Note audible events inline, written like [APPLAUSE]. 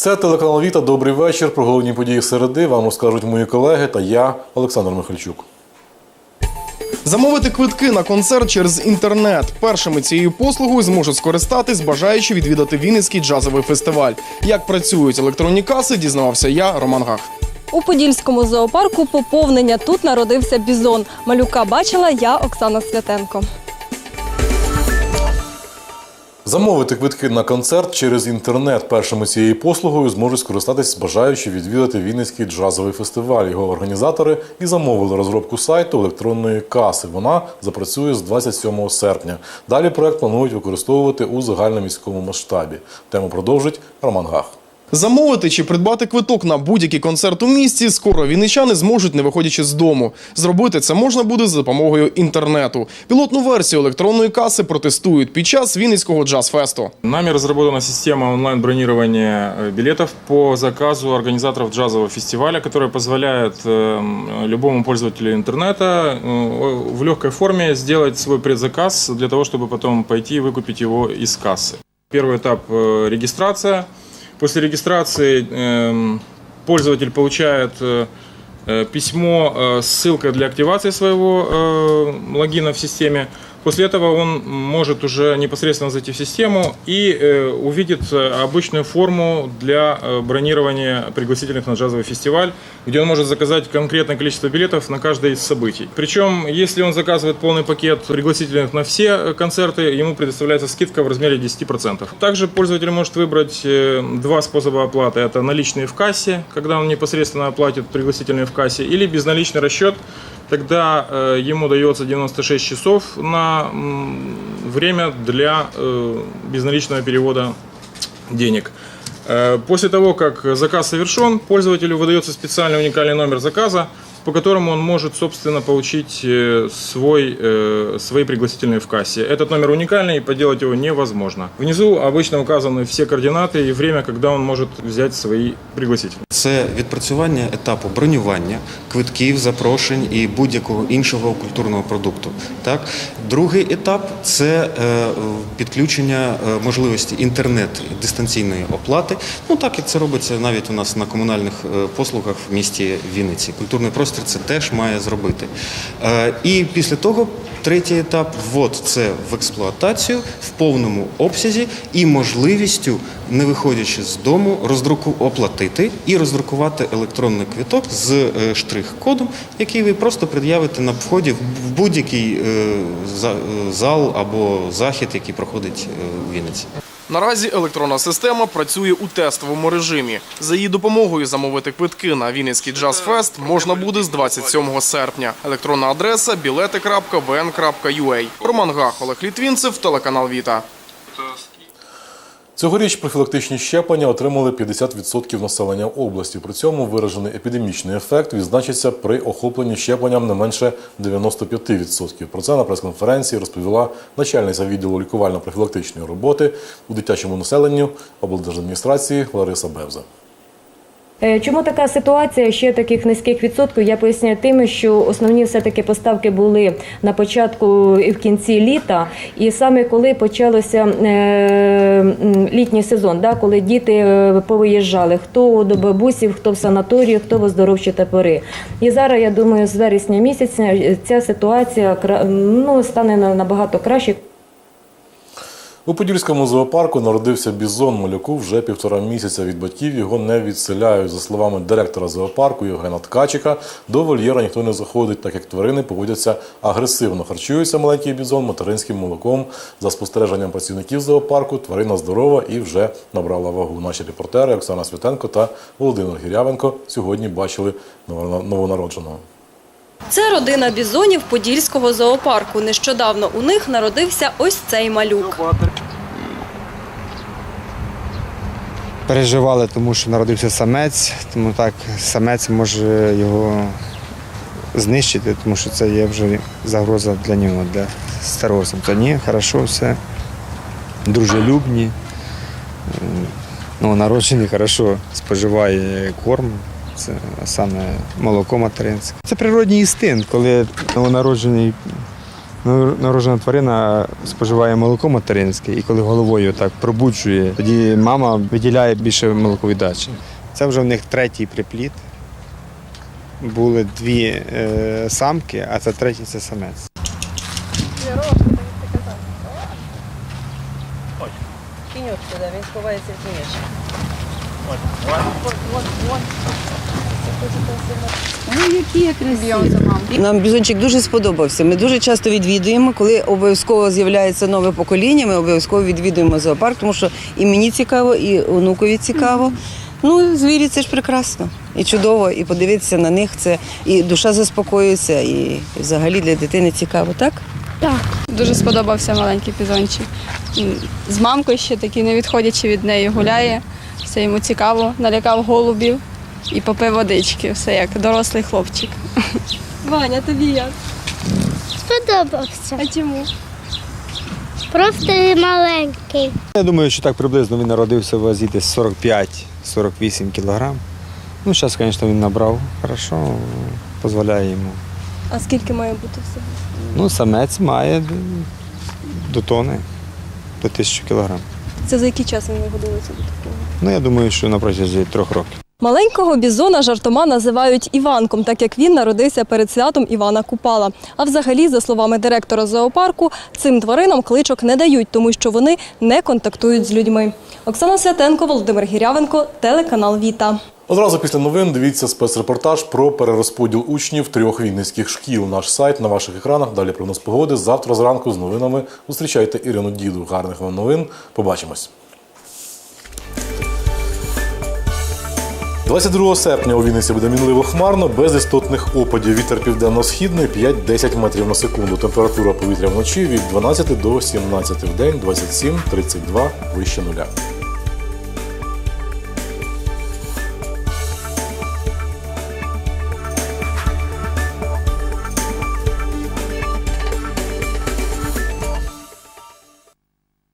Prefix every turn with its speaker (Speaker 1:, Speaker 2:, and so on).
Speaker 1: Це телеканал Віта. Добрий вечір. Про головні події середи вам розкажуть мої колеги та я, Олександр Михальчук.
Speaker 2: Замовити квитки на концерт через інтернет. Першими цією послугою зможуть скористатись бажаючи відвідати Вінницький джазовий фестиваль. Як працюють електронні каси, дізнавався я, Роман Гах.
Speaker 3: У Подільському зоопарку поповнення тут народився бізон. Малюка бачила я, Оксана Святенко.
Speaker 1: Замовити квитки на концерт через інтернет першими цією послугою зможуть скористатись бажаючи відвідати Вінницький джазовий фестиваль. Його організатори і замовили розробку сайту електронної каси. Вона запрацює з 27 серпня. Далі проект планують використовувати у загальноміському масштабі. Тему продовжить Роман Гах.
Speaker 2: Замовити чи придбати квиток на будь-який концерт у місті скоро вінничани зможуть, не виходячи з дому. Зробити це можна буде за допомогою інтернету. Пілотну версію електронної каси протестують під час Вінницького джаз-фесту.
Speaker 4: Нами разработана система онлайн-бронирования э, билетов по заказу организаторов джазового фестиваля, которая позволяет э, любому пользователю интернета э, в легкой форме сделать свой предзаказ для того, чтобы потом пойти и выкупить его из кассы. Первый этап э, – регистрация. После регистрации эм, пользователь получает э, э, письмо э, с ссылкой для активации своего э, логина в системе. После этого он может уже непосредственно зайти в систему и э, увидит э, обычную форму для э, бронирования пригласительных на джазовый фестиваль, где он может заказать конкретное количество билетов на каждое из событий. Причем, если он заказывает полный пакет пригласительных на все э, концерты, ему предоставляется скидка в размере 10%. Также пользователь может выбрать два способа оплаты. Это наличные в кассе, когда он непосредственно оплатит пригласительные в кассе, или безналичный расчет, Тогда э, ему дается 96 часов на время для э, безналичного перевода денег. Э, После того, как заказ совершен, пользователю выдается специальный уникальный номер заказа, по которому он может, собственно, получить э, свой, э, свои пригласительные в кассе. Этот номер уникальный, и поделать его невозможно. Внизу обычно указаны все координаты и время, когда он может взять свои пригласительные.
Speaker 5: Це відпрацювання етапу бронювання, квитків, запрошень і будь-якого іншого культурного продукту. Так? Другий етап це е, підключення е, можливості інтернет дистанційної оплати. Ну так як це робиться навіть у нас на комунальних е, послугах в місті Вінниці. Культурний простір це теж має зробити. Е, І після того третій етап ввод це в експлуатацію в повному обсязі і можливістю, не виходячи з дому, роздруку оплатити і роздрукувати електронний квиток з е, штрих-кодом, який ви просто пред'явите на вході в будь-який е, за- зал або захід, який проходить у Вінниці.
Speaker 2: Наразі електронна система працює у тестовому режимі. За її допомогою замовити квитки на Вінницький джаз-фест можна буде з 27 серпня. Електронна адреса білети.вн.ua. Роман Гах, Олег Літвінцев, телеканал Віта.
Speaker 1: Цьогоріч профілактичні щеплення отримали 50% населення області. При цьому виражений епідемічний ефект відзначиться при охопленні щепленням не менше 95%. Про це на прес-конференції розповіла начальниця відділу лікувально-профілактичної роботи у дитячому населенню облдержадміністрації Лариса Бевза.
Speaker 6: Е, Чому така ситуація ще таких низьких відсотків? Я поясняю тим, що основні все-таки поставки були на початку і в кінці літа, і саме коли почався е, літній сезон, да, коли діти е, повиїжджали, хто до бабусів, хто в санаторію, хто в оздоровчі табори. І зараз я думаю, з вересня місяця ця ситуація ну, стане на- набагато краще.
Speaker 1: У Подільському зоопарку народився бізон малюку вже півтора місяця. Від батьків його не відселяють. За словами директора зоопарку Євгена Ткачика, до вольєра ніхто не заходить, так як тварини поводяться агресивно. Харчується маленький бізон материнським молоком. За спостереженням працівників зоопарку тварина здорова і вже набрала вагу. Наші репортери Оксана Світенко та Володимир Гірявенко сьогодні бачили новонародженого.
Speaker 3: Це родина бізонів Подільського зоопарку. Нещодавно у них народився ось цей малюк.
Speaker 7: переживали, тому що народився самець, тому так самець може його знищити, тому що це є вже загроза для нього, для старого самця. Ні, хорошо, все. Дружелюбні. М, Ну, народжений хорошо споживає корм. Це саме молоко материнське. Це природній інстинкт, коли новонароджений Народжена тварина споживає молоко материнське, і коли головою так пробуджує, тоді мама виділяє більше молоковіддачі. Це вже в них третій припліт. Були дві е, самки, а це третій це самець.
Speaker 8: Тіньок сюди, він сховається в тіньочок. Нам бізончик дуже сподобався. Ми дуже часто відвідуємо. Коли обов'язково з'являється нове покоління, ми обов'язково відвідуємо зоопарк, тому що і мені цікаво, і онукові цікаво. Ну, звірі це ж прекрасно і чудово, і подивитися на них це і душа заспокоюється, і взагалі для дитини цікаво, так? Так.
Speaker 9: Дуже сподобався маленький пізончик. З мамкою ще такий, не відходячи від неї, гуляє. Все йому цікаво, налякав голубів і попив водички, все як дорослий хлопчик. [LAUGHS]
Speaker 3: Ваня, тобі як?
Speaker 10: Сподобався.
Speaker 9: А чому?
Speaker 10: Просто маленький.
Speaker 7: Я думаю, що так приблизно він народився в вазі десь 45-48 кілограм. Ну, зараз, звісно, він набрав хорошо, дозволяє йому.
Speaker 3: А скільки має бути всього?
Speaker 7: Ну, самець має до тони, до 1000 кілограм.
Speaker 3: Це за який час вони годилися до такого?
Speaker 7: Ну, я думаю, що на протязі трьох років.
Speaker 3: Маленького бізона жартома називають Іванком, так як він народився перед святом Івана Купала. А взагалі, за словами директора зоопарку, цим тваринам кличок не дають, тому що вони не контактують з людьми. Оксана Святенко, Володимир Гірявенко, телеканал Віта.
Speaker 1: Одразу після новин дивіться спецрепортаж про перерозподіл учнів трьох вінницьких шкіл. Наш сайт на ваших екранах. Далі прогноз погоди. Завтра зранку з новинами зустрічайте Ірину Діду. Гарних вам новин. Побачимось. 22 серпня у Вінниці буде мінливо хмарно, без істотних опадів. Вітер південно-східний 5-10 метрів на секунду. Температура повітря вночі від 12 до 17 в день, 27-32 вище нуля.